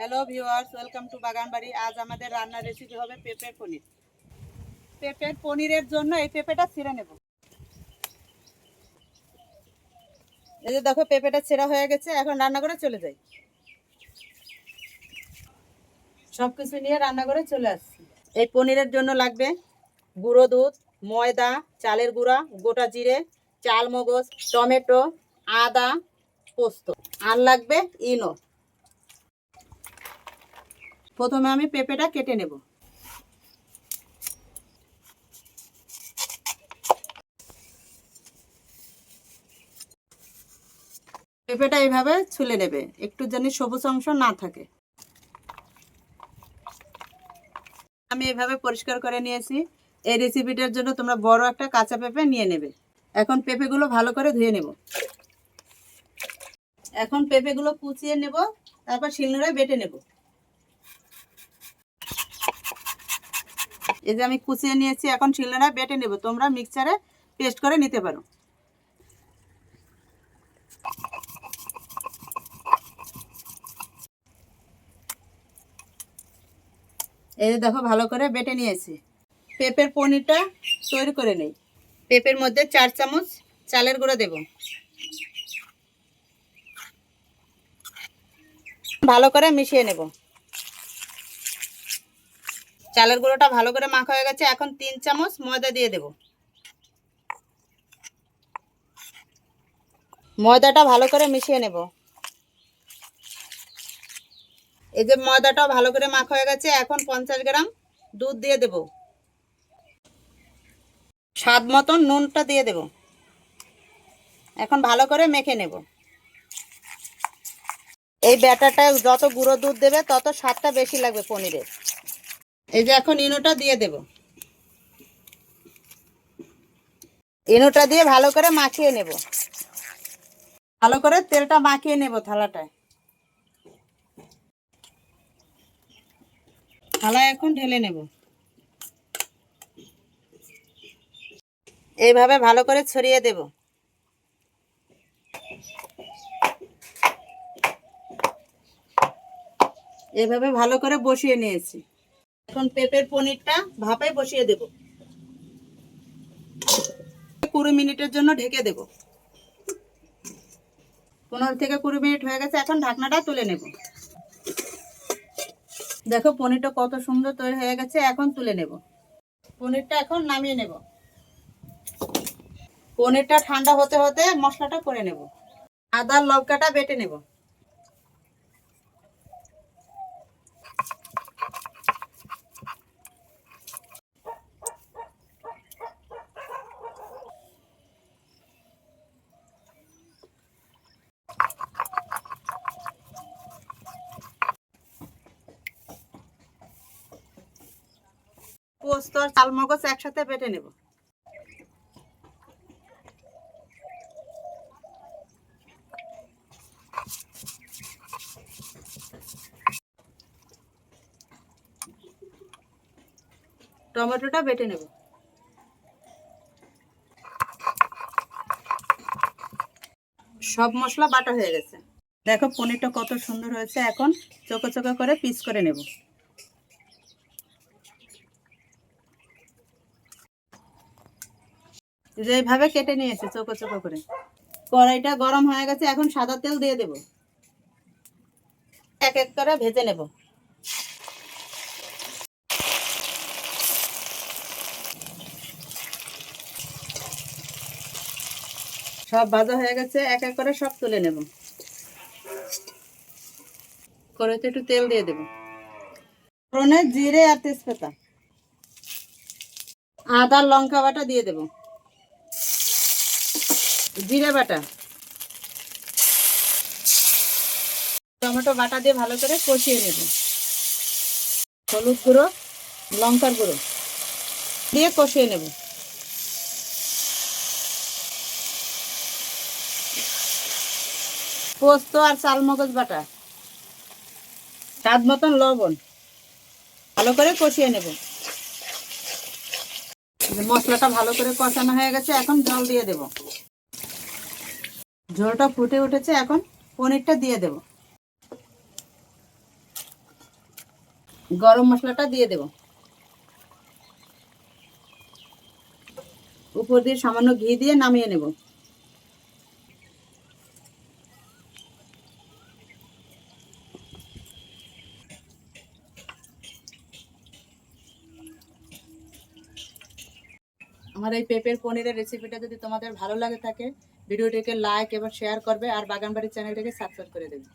Hello viewers, welcome to Baganbari. আজ আমাদের রান্নার রেসিপি হবে পেঁপের পনির। পেঁপের পনিরের জন্য এই পেঁপেটা ছিঁড়ে নেব। এই যে দেখো, পেঁপেটা ছেঁড়া হয়ে গেছে, এখন রান্না করে চলে যাই। সব কিছু নিয়ে রান্না করে চলে আসছি। এই পনিরের জন্য লাগবে গুঁড়ো দুধ, ময়দা, চালের গুঁড়া, গোটা জিরে চাল মগজ টমেটো, আদা, পোস্ত। আর লাগবে ইনো। প্রথমে আমি পেঁপেটা কেটে নেব। পেঁপেটা এইভাবে ছুলে নেবে, একটু জানি সবুজ অংশ না থাকে। আমি এভাবে পরিষ্কার করে নিয়েছি। এই রেসিপিটার জন্য তোমরা বড় একটা কাঁচা পেঁপে নিয়ে নেবে। এখন পেঁপেগুলো ভালো করে ধুয়ে নেব। এখন পেঁপেগুলো কুচিয়ে নেব, তারপর শিলনোড়ায় বেটে নেব। এই যে আমি কুচিয়ে নিয়েছি, এখন শিলনোড়ায় বেটে নেব। তোমরা মিক্সচারে পেস্ট করে নিতে পারো। এই দেখো, ভালো করে বেটে নিয়েছি। পেঁপের পনিরটা তৈরি করে নেই। পেঁপের মধ্যে চার চামচ চালের গুঁড়ো দেব। ভালো করে মিশিয়ে নেব। চালের গুঁড়োটা ভালো করে মাখা হয়ে গেছে, এখন তিন চামচ ময়দা দিয়ে দেব। ময়দাটা ভালো করে মিশিয়ে নেব। এই যে ময়দাটা ভালো করে মাখা হয়ে গেছে, এখন পঞ্চাশ গ্রাম দুধ দিয়ে দেব। স্বাদ মতন নুনটা দিয়ে দেব। এখন ভালো করে মেখে নেব। এই ব্যাটারটা যত গুঁড়ো দুধ দেবে, তত স্বাদটা বেশি লাগবে পনিরের। এই যে এখন ইনোটা দিয়ে দেব। ইনোটা দিয়ে ভালো করে মাখিয়ে নেব। ভালো করে তেলটা মাখিয়ে নেব থালাটায়। থালায় এখন ঢেলে নেব। এইভাবে ভালো করে ছড়িয়ে দেব। এভাবে ভালো করে বসিয়ে নিয়েছি। এখন পেঁপের পনিরটা ভাপে বসিয়ে দেব। কুড়ি মিনিটের জন্য ঢেকে দেব। পনেরো থেকে কুড়ি মিনিট হয়ে গেছে, এখন ঢাকনাটা তুলে নেব। দেখো পনিরটা কত সুন্দর তৈরি হয়ে গেছে, এখন তুলে নেব। পনিরটা এখন নামিয়ে নেব। পনিরটা ঠান্ডা হতে হতে মশলাটা করে নেব। আদা লঙ্কাটা বেটে নেব। পোস্ত আর চালমগজ একসাথে বেটে নেব। টমেটোটা বেটে নেব। সব মশলা বাটা হয়ে গেছে। দেখো পনিরটা কত সুন্দর হয়েছে। এখন চোখো চোখো করে পিস করে নেব। যেভাবে কেটে নিয়েছে, চোখো চোখো করে। কড়াইটা গরম হয়ে গেছে, এখন সাদা তেল দিয়ে দেব। এক এক করে ভেজে নেব। সব ভাজা হয়ে গেছে, এক এক করে সব তুলে নেব। কড়াইতে একটু তেল দিয়ে দেব। ফোড়নে জিরে আর তেজপাতা। আদা, লঙ্কা বাটা দিয়ে দেব। জিরে বাটা। টমেটো বাটা দিয়ে ভালো করে কষিয়ে নেব। হলুদ গুঁড়ো, লঙ্কার গুঁড়ো দিয়ে কষিয়ে নেব। পোস্ত আর চালমগজ বাটা। স্বাদ মতন লবণ। ভালো করে কষিয়ে নেব। মশলাটা ভালো করে কষানো হয়ে গেছে, এখন জল দিয়ে দেব। ঝোলটা ফুটে উঠেছে, এখন পনিরটা দিয়ে দেব। গরম মশলাটা দিয়ে দেব। উপর দিয়ে সামান্য ঘি দিয়ে নামিয়ে নেব। আমার এই পেঁপের পনিরের রেসিপিটা যদি তোমাদের ভালো লাগে থাকে ভিডিওটিকে লাইক এবং শেয়ার করবে আর বাগানবাড়ির চ্যানেলটিকে সাবস্ক্রাইব করে দেবে।